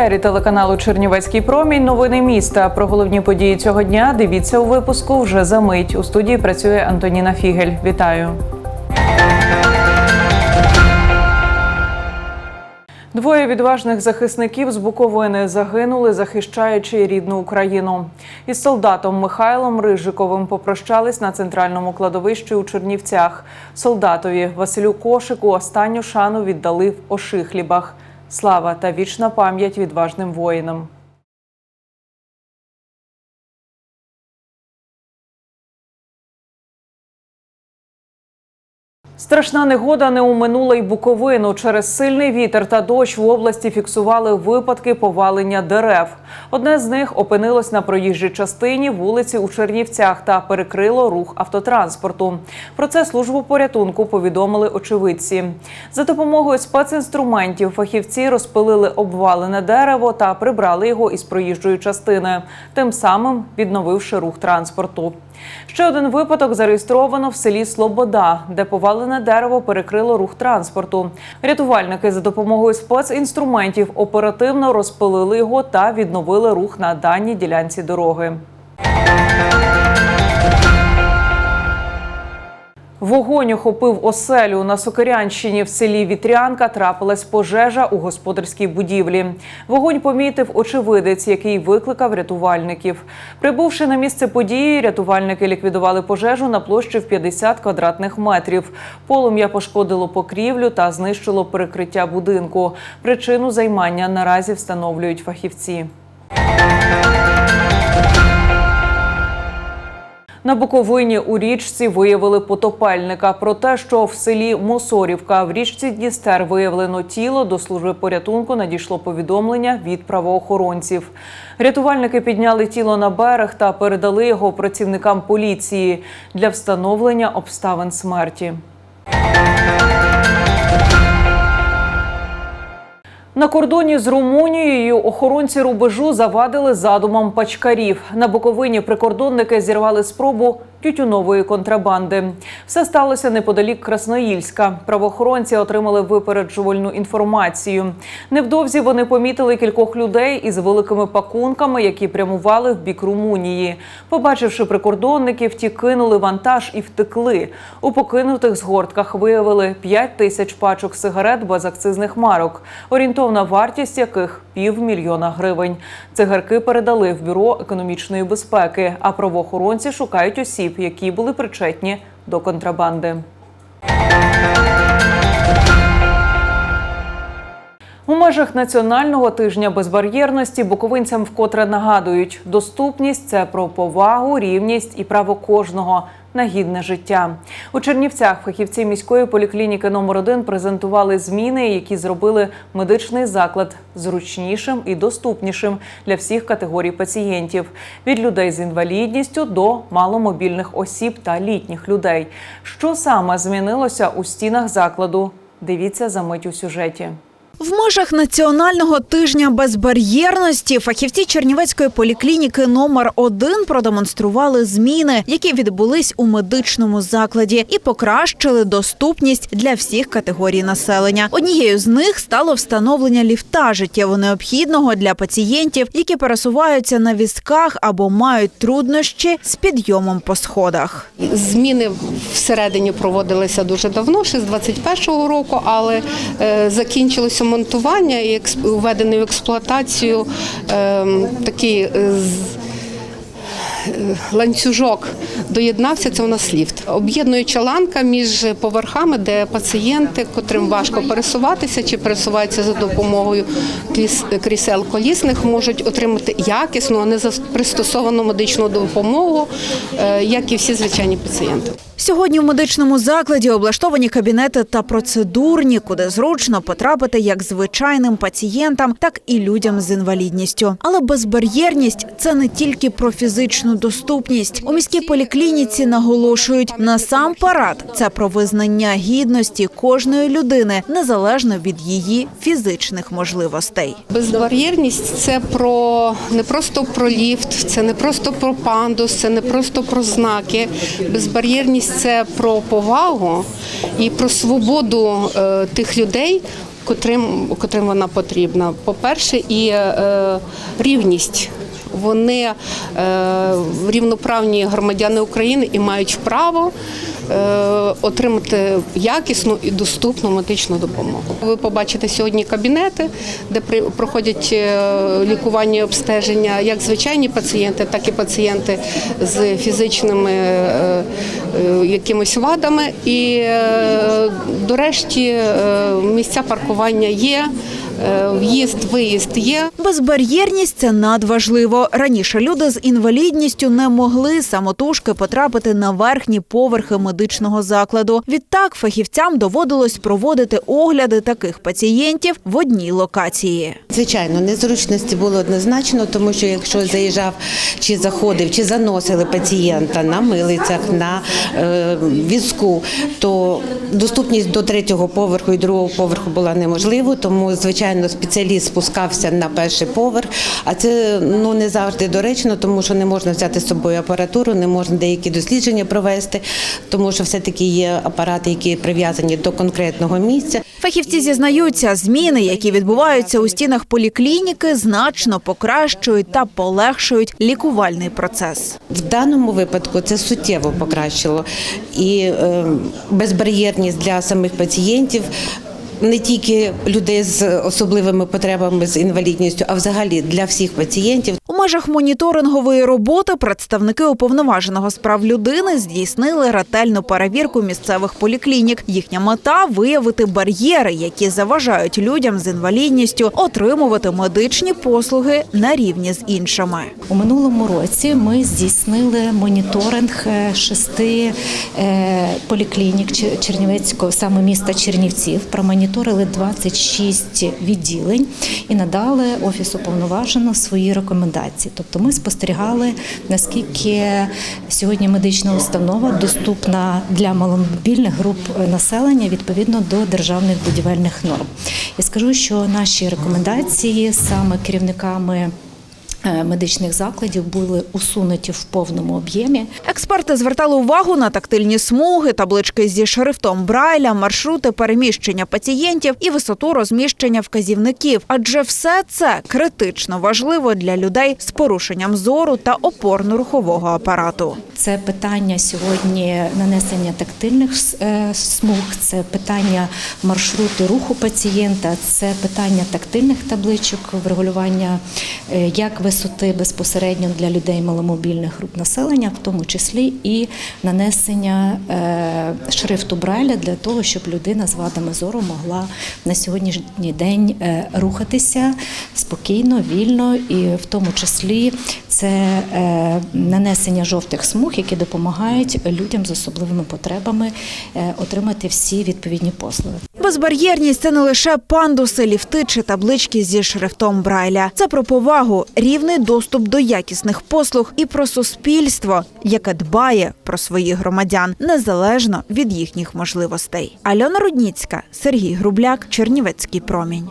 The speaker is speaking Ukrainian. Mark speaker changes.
Speaker 1: етері телеканалу Чернівецький промінь. Новини міста. Про головні події цього дня дивіться у випуску вже за мить. У студії працює Антоніна Фігель. Вітаю. Двоє відважних захисників з Буковини загинули, захищаючи рідну Україну. Із солдатом Михайлом Рижиковим попрощались на центральному кладовищі у Чернівцях. Солдатові Василю Кошику останню шану віддали в Ошихлібах. Слава та вічна пам'ять відважним воїнам. Страшна негода не уминула й Буковину. Через сильний вітер та дощ в області фіксували випадки повалення дерев. Одне з них опинилось на проїжджій частині вулиці у Чернівцях та перекрило рух автотранспорту. Про це службу порятунку повідомили очевидці. За допомогою спецінструментів фахівці розпилили обвалене дерево та прибрали його із проїжджої частини, тим самим відновивши рух транспорту. Ще один випадок зареєстровано в селі Слобода, де повалене дерево перекрило рух транспорту. Рятувальники за допомогою спецінструментів оперативно розпилили його та відновили рух на даній ділянці дороги. Вогонь охопив оселю на Сокирянщині в селі Вітрянка. Трапилась пожежа у господарській будівлі. Вогонь помітив очевидець, який викликав рятувальників. Прибувши на місце події, рятувальники ліквідували пожежу на площі в 50 квадратних метрів. Полум'я пошкодило покрівлю та знищило перекриття будинку. Причину займання наразі встановлюють фахівці. На Буковині у річці виявили потопельника. Про те, що в селі Мосорівка в річці Дністер виявлено тіло, до служби порятунку надійшло повідомлення від правоохоронців. Рятувальники підняли тіло на берег та передали його працівникам поліції для встановлення обставин смерті. На кордоні з Румунією охоронці рубежу завадили задумам пачкарів. На Буковині прикордонники зірвали спробу тютюнової контрабанди. Все сталося неподалік Красноїльська. Правоохоронці отримали випереджувальну інформацію. Невдовзі вони помітили кількох людей із великими пакунками, які прямували в бік Румунії. Побачивши прикордонників, ті кинули вантаж і втекли. У покинутих згортках виявили 5 тисяч пачок сигарет без акцизних марок, орієнтовна вартість яких півмільйона гривень. Цигарки передали в бюро економічної безпеки, а правоохоронці шукають осіб, які були причетні до контрабанди. У межах національного тижня безбар'єрності буковинцям вкотре нагадують, доступність це про повагу, рівність і право кожного на гідне життя. У Чернівцях фахівці міської поліклініки номер 1 презентували зміни, які зробили медичний заклад зручнішим і доступнішим для всіх категорій пацієнтів від людей з інвалідністю до маломобільних осіб та літніх людей. Що саме змінилося у стінах закладу? Дивіться за мить у сюжеті.
Speaker 2: В межах національного тижня безбар'єрності фахівці Чернівецької поліклініки номер 1 продемонстрували зміни, які відбулись у медичному закладі, і покращили доступність для всіх категорій населення. Однією з них стало встановлення ліфта життєво необхідного для пацієнтів, які пересуваються на візках або мають труднощі з підйомом по сходах.
Speaker 3: Зміни всередині проводилися дуже давно, ще з 21-го року, але е, закінчилося монтування і введений в експлуатацію е, такий е, е, ланцюжок доєднався. Це у нас ліфт. Об'єднуюча ланка між поверхами, де пацієнти, котрим важко пересуватися чи пересуваються за допомогою крісел колісних, можуть отримати якісну, а не пристосовану медичну допомогу, е, як і всі звичайні пацієнти.
Speaker 2: Сьогодні в медичному закладі облаштовані кабінети та процедурні, куди зручно потрапити як звичайним пацієнтам, так і людям з інвалідністю. Але безбар'єрність це не тільки про фізичну доступність. У міській поліклініці наголошують насамперед це про визнання гідності кожної людини незалежно від її фізичних можливостей.
Speaker 3: Безбар'єрність це про не просто про ліфт, це не просто про пандус, це не просто про знаки. Безбар'єрність це про повагу і про свободу е, тих людей котрим, котрим вона потрібна. По-перше, і е, рівність. Вони е, рівноправні громадяни України і мають право е, отримати якісну і доступну медичну допомогу. Ви побачите сьогодні кабінети, де при- проходять е, лікування і обстеження як звичайні пацієнти, так і пацієнти з фізичними якимись вадами. І до решті місця паркування є, в'їзд, виїзд є.
Speaker 2: Безбар'єрність це надважливо. Раніше люди з інвалідністю не могли самотужки потрапити на верхні поверхи медичного закладу. Відтак фахівцям доводилось проводити огляди таких пацієнтів в одній локації.
Speaker 4: Звичайно, незручності було однозначно, тому що якщо заїжджав чи заходив, чи заносили пацієнта на милицях, на е, візку, то доступність до третього поверху і другого поверху була неможливо, тому звичайно спеціаліст спускався на перший поверх. А це ну не завжди доречно, тому що не можна взяти з собою апаратуру, не можна деякі дослідження провести, тому що все-таки є апарати, які прив'язані до конкретного місця.
Speaker 2: Фахівці зізнаються, зміни, які відбуваються у стінах поліклініки, значно покращують та полегшують лікувальний процес.
Speaker 4: В даному випадку це суттєво покращило і е, безбар'єрність для самих пацієнтів. Не тільки людей з особливими потребами з інвалідністю, а взагалі для всіх пацієнтів.
Speaker 2: У межах моніторингової роботи представники уповноваженого з прав людини здійснили ретельну перевірку місцевих поліклінік. Їхня мета виявити бар'єри, які заважають людям з інвалідністю отримувати медичні послуги на рівні з іншими.
Speaker 5: У минулому році ми здійснили моніторинг е, шести е, поліклінік Чер- Чернівецького саме міста Чернівців. Промоніторили 26 відділень і надали офісу повноважено свої рекомендації. Тобто, ми спостерігали наскільки сьогодні медична установа доступна для маломобільних груп населення відповідно до державних будівельних норм. Я скажу, що наші рекомендації саме керівниками медичних закладів були усунуті в повному об'ємі.
Speaker 2: Експерти звертали увагу на тактильні смуги, таблички зі шрифтом Брайля, маршрути переміщення пацієнтів і висоту розміщення вказівників. Адже все це критично важливо для людей з порушенням зору та опорно-рухового апарату.
Speaker 5: Це питання сьогодні нанесення тактильних е, смуг, це питання маршруту руху пацієнта, це питання тактильних табличок, врегулювання е, як висоти безпосередньо для людей маломобільних груп населення, в тому числі і нанесення е, шрифту Брайля для того, щоб людина з вадами зору могла на сьогоднішній день е, рухатися спокійно, вільно, і в тому числі це е, нанесення жовтих смуг, які допомагають людям з особливими потребами отримати всі відповідні послуги.
Speaker 2: Безбар'єрність це не лише пандуси, ліфти чи таблички зі шрифтом Брайля. Це про повагу, рівний доступ до якісних послуг і про суспільство, яке дбає про своїх громадян незалежно від їхніх можливостей. Альона Рудніцька, Сергій Грубляк, Чернівецький промінь.